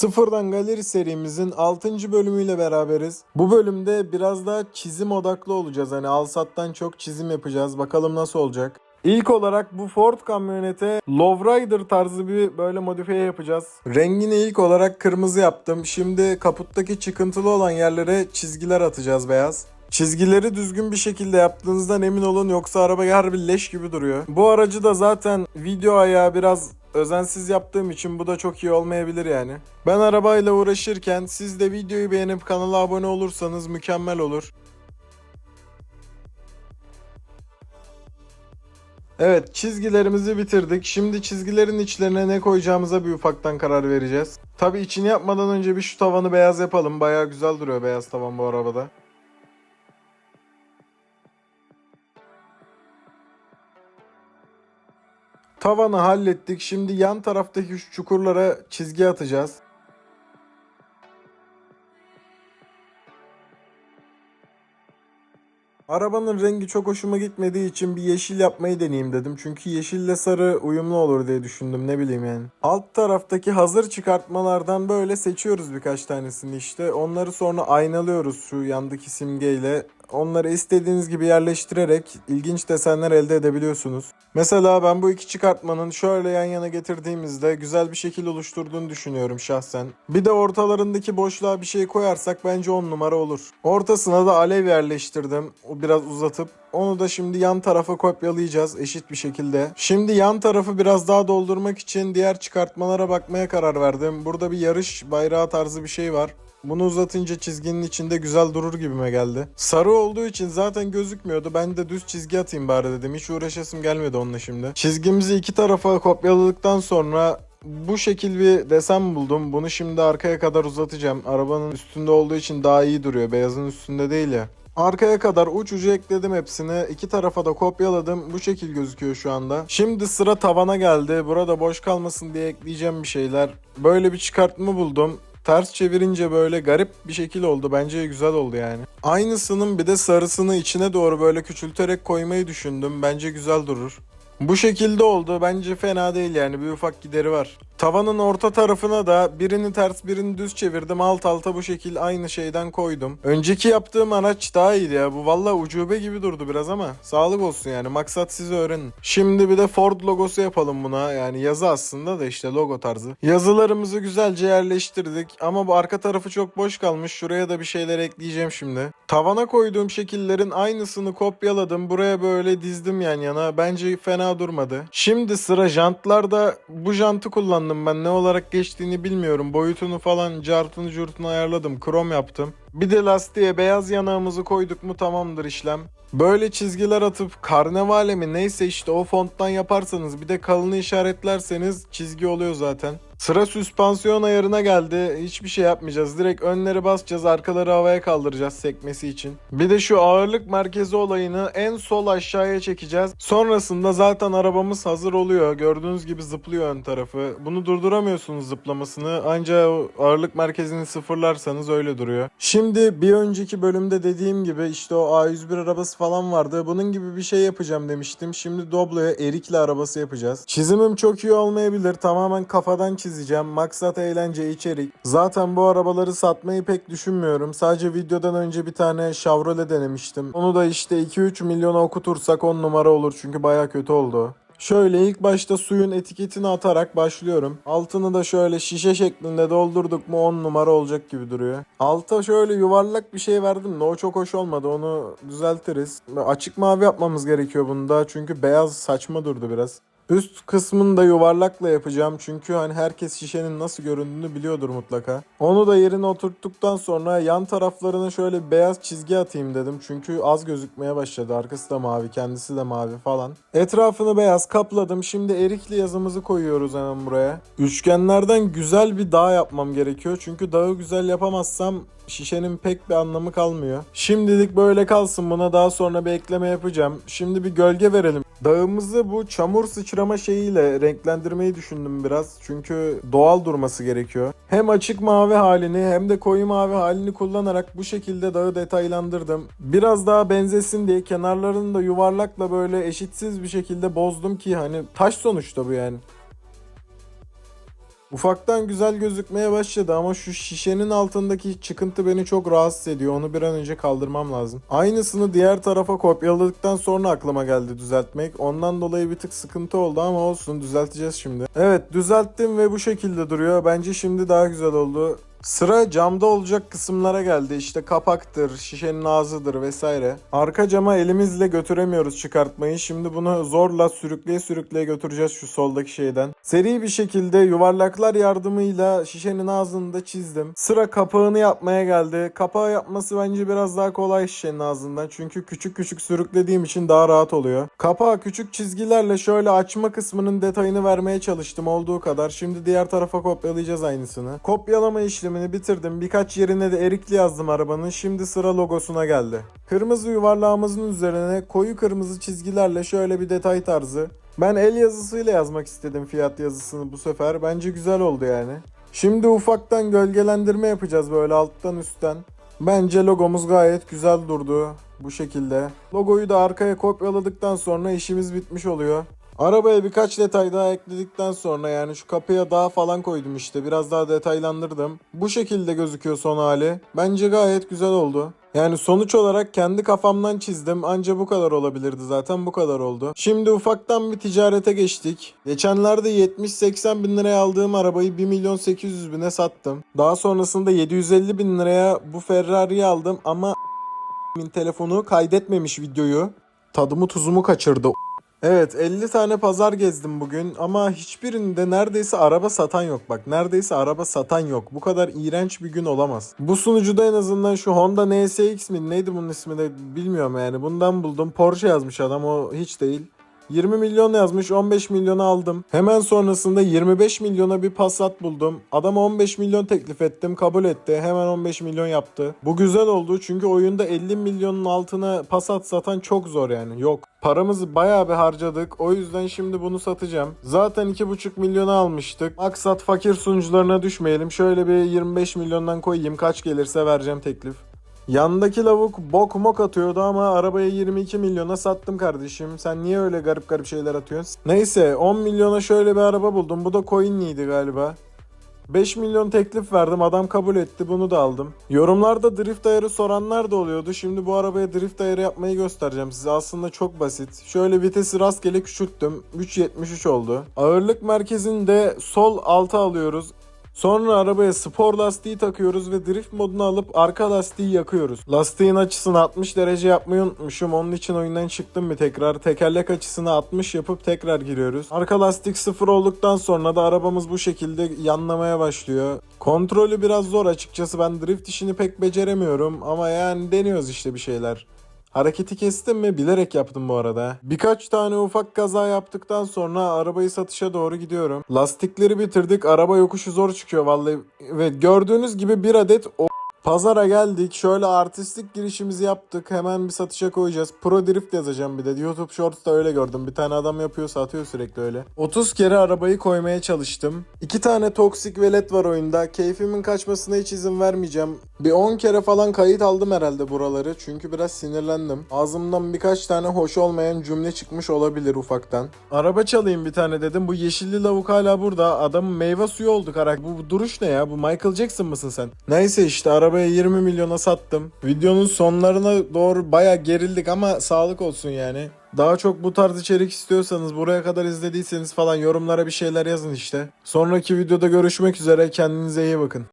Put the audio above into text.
Sıfırdan Galeri serimizin 6. bölümüyle beraberiz. Bu bölümde biraz daha çizim odaklı olacağız. Hani alsattan çok çizim yapacağız. Bakalım nasıl olacak. İlk olarak bu Ford kamyonete Lowrider tarzı bir böyle modifiye yapacağız. Rengini ilk olarak kırmızı yaptım. Şimdi kaputtaki çıkıntılı olan yerlere çizgiler atacağız beyaz. Çizgileri düzgün bir şekilde yaptığınızdan emin olun yoksa araba harbi leş gibi duruyor. Bu aracı da zaten video ayağı biraz özensiz yaptığım için bu da çok iyi olmayabilir yani. Ben arabayla uğraşırken siz de videoyu beğenip kanala abone olursanız mükemmel olur. Evet çizgilerimizi bitirdik. Şimdi çizgilerin içlerine ne koyacağımıza bir ufaktan karar vereceğiz. Tabi içini yapmadan önce bir şu tavanı beyaz yapalım. Baya güzel duruyor beyaz tavan bu arabada. Tavanı hallettik. Şimdi yan taraftaki şu çukurlara çizgi atacağız. Arabanın rengi çok hoşuma gitmediği için bir yeşil yapmayı deneyeyim dedim. Çünkü yeşille sarı uyumlu olur diye düşündüm ne bileyim yani. Alt taraftaki hazır çıkartmalardan böyle seçiyoruz birkaç tanesini işte. Onları sonra aynalıyoruz şu yandaki simgeyle. Onları istediğiniz gibi yerleştirerek ilginç desenler elde edebiliyorsunuz. Mesela ben bu iki çıkartmanın şöyle yan yana getirdiğimizde güzel bir şekil oluşturduğunu düşünüyorum şahsen. Bir de ortalarındaki boşluğa bir şey koyarsak bence 10 numara olur. Ortasına da alev yerleştirdim. O biraz uzatıp onu da şimdi yan tarafa kopyalayacağız eşit bir şekilde. Şimdi yan tarafı biraz daha doldurmak için diğer çıkartmalara bakmaya karar verdim. Burada bir yarış bayrağı tarzı bir şey var. Bunu uzatınca çizginin içinde güzel durur gibime geldi. Sarı olduğu için zaten gözükmüyordu. Ben de düz çizgi atayım bari dedim. Hiç uğraşasım gelmedi onunla şimdi. Çizgimizi iki tarafa kopyaladıktan sonra bu şekil bir desen buldum. Bunu şimdi arkaya kadar uzatacağım. Arabanın üstünde olduğu için daha iyi duruyor. Beyazın üstünde değil ya. Arkaya kadar uç ucu ekledim hepsini. İki tarafa da kopyaladım. Bu şekil gözüküyor şu anda. Şimdi sıra tavana geldi. Burada boş kalmasın diye ekleyeceğim bir şeyler. Böyle bir çıkartma buldum. Ters çevirince böyle garip bir şekil oldu. Bence güzel oldu yani. Aynısının bir de sarısını içine doğru böyle küçülterek koymayı düşündüm. Bence güzel durur. Bu şekilde oldu. Bence fena değil yani. Bir ufak gideri var. Tavanın orta tarafına da birini ters birini düz çevirdim. Alt alta bu şekil aynı şeyden koydum. Önceki yaptığım araç daha iyiydi ya. Bu valla ucube gibi durdu biraz ama. Sağlık olsun yani. Maksat sizi öğrenin. Şimdi bir de Ford logosu yapalım buna. Yani yazı aslında da işte logo tarzı. Yazılarımızı güzelce yerleştirdik. Ama bu arka tarafı çok boş kalmış. Şuraya da bir şeyler ekleyeceğim şimdi. Tavana koyduğum şekillerin aynısını kopyaladım. Buraya böyle dizdim yan yana. Bence fena durmadı. Şimdi sıra jantlarda bu jantı kullandım ben. Ne olarak geçtiğini bilmiyorum. Boyutunu falan cartını curtunu ayarladım. Krom yaptım. Bir de lastiğe beyaz yanağımızı koyduk mu tamamdır işlem. Böyle çizgiler atıp karnevale mi neyse işte o fonttan yaparsanız bir de kalını işaretlerseniz çizgi oluyor zaten. Sıra süspansiyon ayarına geldi. Hiçbir şey yapmayacağız. Direkt önleri basacağız, arkaları havaya kaldıracağız sekmesi için. Bir de şu ağırlık merkezi olayını en sol aşağıya çekeceğiz. Sonrasında zaten arabamız hazır oluyor. Gördüğünüz gibi zıplıyor ön tarafı. Bunu durduramıyorsunuz zıplamasını. Ancak ağırlık merkezini sıfırlarsanız öyle duruyor. Şimdi bir önceki bölümde dediğim gibi işte o A101 arabası falan vardı. Bunun gibi bir şey yapacağım demiştim. Şimdi Doblo'ya erikli arabası yapacağız. Çizimim çok iyi olmayabilir. Tamamen kafadan çizeceğim. Maksat eğlence içerik. Zaten bu arabaları satmayı pek düşünmüyorum. Sadece videodan önce bir tane Chevrolet denemiştim. Onu da işte 2-3 milyona okutursak 10 numara olur çünkü baya kötü oldu. Şöyle ilk başta suyun etiketini atarak başlıyorum. Altını da şöyle şişe şeklinde doldurduk mu 10 numara olacak gibi duruyor. Alta şöyle yuvarlak bir şey verdim de o çok hoş olmadı. Onu düzeltiriz. Açık mavi yapmamız gerekiyor bunda çünkü beyaz saçma durdu biraz. Üst kısmını da yuvarlakla yapacağım çünkü hani herkes şişenin nasıl göründüğünü biliyordur mutlaka. Onu da yerine oturttuktan sonra yan taraflarına şöyle beyaz çizgi atayım dedim. Çünkü az gözükmeye başladı. Arkası da mavi, kendisi de mavi falan. Etrafını beyaz kapladım. Şimdi erikli yazımızı koyuyoruz hemen buraya. Üçgenlerden güzel bir dağ yapmam gerekiyor. Çünkü dağı güzel yapamazsam şişenin pek bir anlamı kalmıyor. Şimdilik böyle kalsın buna daha sonra bir ekleme yapacağım. Şimdi bir gölge verelim. Dağımızı bu çamur sıçrama şeyiyle renklendirmeyi düşündüm biraz. Çünkü doğal durması gerekiyor. Hem açık mavi halini hem de koyu mavi halini kullanarak bu şekilde dağı detaylandırdım. Biraz daha benzesin diye kenarlarını da yuvarlakla böyle eşitsiz bir şekilde bozdum ki hani taş sonuçta bu yani. Ufaktan güzel gözükmeye başladı ama şu şişenin altındaki çıkıntı beni çok rahatsız ediyor. Onu bir an önce kaldırmam lazım. Aynısını diğer tarafa kopyaladıktan sonra aklıma geldi düzeltmek. Ondan dolayı bir tık sıkıntı oldu ama olsun düzelteceğiz şimdi. Evet düzelttim ve bu şekilde duruyor. Bence şimdi daha güzel oldu. Sıra camda olacak kısımlara geldi. İşte kapaktır, şişenin ağzıdır vesaire. Arka cama elimizle götüremiyoruz çıkartmayı. Şimdi bunu zorla sürükleye sürükleye götüreceğiz şu soldaki şeyden. Seri bir şekilde yuvarlaklar yardımıyla şişenin ağzını da çizdim. Sıra kapağını yapmaya geldi. Kapağı yapması bence biraz daha kolay şişenin ağzından. Çünkü küçük küçük sürüklediğim için daha rahat oluyor. Kapağı küçük çizgilerle şöyle açma kısmının detayını vermeye çalıştım olduğu kadar. Şimdi diğer tarafa kopyalayacağız aynısını. Kopyalama işlemini bitirdim. Birkaç yerine de erikli yazdım arabanın. Şimdi sıra logosuna geldi. Kırmızı yuvarlağımızın üzerine koyu kırmızı çizgilerle şöyle bir detay tarzı. Ben el yazısıyla yazmak istedim fiyat yazısını bu sefer. Bence güzel oldu yani. Şimdi ufaktan gölgelendirme yapacağız böyle alttan üstten. Bence logomuz gayet güzel durdu bu şekilde. Logoyu da arkaya kopyaladıktan sonra işimiz bitmiş oluyor. Arabaya birkaç detay daha ekledikten sonra yani şu kapıya daha falan koydum işte biraz daha detaylandırdım. Bu şekilde gözüküyor son hali. Bence gayet güzel oldu. Yani sonuç olarak kendi kafamdan çizdim. Anca bu kadar olabilirdi zaten bu kadar oldu. Şimdi ufaktan bir ticarete geçtik. Geçenlerde 70-80 bin liraya aldığım arabayı 1 milyon 800 bine sattım. Daha sonrasında 750 bin liraya bu Ferrari'yi aldım ama telefonu kaydetmemiş videoyu. Tadımı tuzumu kaçırdı. Evet 50 tane pazar gezdim bugün ama hiçbirinde neredeyse araba satan yok bak. Neredeyse araba satan yok. Bu kadar iğrenç bir gün olamaz. Bu sunucuda en azından şu Honda NSX mi neydi bunun ismi de bilmiyorum yani. Bundan buldum. Porsche yazmış adam o hiç değil. 20 milyon yazmış 15 milyona aldım. Hemen sonrasında 25 milyona bir Passat buldum. Adama 15 milyon teklif ettim kabul etti. Hemen 15 milyon yaptı. Bu güzel oldu çünkü oyunda 50 milyonun altına Passat satan çok zor yani yok. Paramızı bayağı bir harcadık. O yüzden şimdi bunu satacağım. Zaten 2,5 milyona almıştık. Maksat fakir sunucularına düşmeyelim. Şöyle bir 25 milyondan koyayım. Kaç gelirse vereceğim teklif. Yandaki lavuk bok mok atıyordu ama arabayı 22 milyona sattım kardeşim. Sen niye öyle garip garip şeyler atıyorsun? Neyse 10 milyona şöyle bir araba buldum. Bu da coinliydi galiba. 5 milyon teklif verdim adam kabul etti bunu da aldım. Yorumlarda drift ayarı soranlar da oluyordu. Şimdi bu arabaya drift ayarı yapmayı göstereceğim size. Aslında çok basit. Şöyle vitesi rastgele küçülttüm. 3.73 oldu. Ağırlık merkezinde sol alta alıyoruz. Sonra arabaya spor lastiği takıyoruz ve drift moduna alıp arka lastiği yakıyoruz. Lastiğin açısını 60 derece yapmayı unutmuşum. Onun için oyundan çıktım bir tekrar. Tekerlek açısını 60 yapıp tekrar giriyoruz. Arka lastik sıfır olduktan sonra da arabamız bu şekilde yanlamaya başlıyor. Kontrolü biraz zor açıkçası. Ben drift işini pek beceremiyorum ama yani deniyoruz işte bir şeyler. Hareketi kestim mi bilerek yaptım bu arada. Birkaç tane ufak kaza yaptıktan sonra arabayı satışa doğru gidiyorum. Lastikleri bitirdik. Araba yokuşu zor çıkıyor vallahi. Ve gördüğünüz gibi bir adet o Pazara geldik. Şöyle artistlik girişimizi yaptık. Hemen bir satışa koyacağız. Pro Drift yazacağım bir de. YouTube Shorts'ta öyle gördüm. Bir tane adam yapıyor satıyor sürekli öyle. 30 kere arabayı koymaya çalıştım. 2 tane toksik velet var oyunda. Keyfimin kaçmasına hiç izin vermeyeceğim. Bir 10 kere falan kayıt aldım herhalde buraları. Çünkü biraz sinirlendim. Ağzımdan birkaç tane hoş olmayan cümle çıkmış olabilir ufaktan. Araba çalayım bir tane dedim. Bu yeşilli lavuk hala burada. Adamın meyve suyu oldu karak. Bu, bu duruş ne ya? Bu Michael Jackson mısın sen? Neyse işte arabaya 20 milyona sattım. Videonun sonlarına doğru baya gerildik ama sağlık olsun yani. Daha çok bu tarz içerik istiyorsanız buraya kadar izlediyseniz falan yorumlara bir şeyler yazın işte. Sonraki videoda görüşmek üzere kendinize iyi bakın.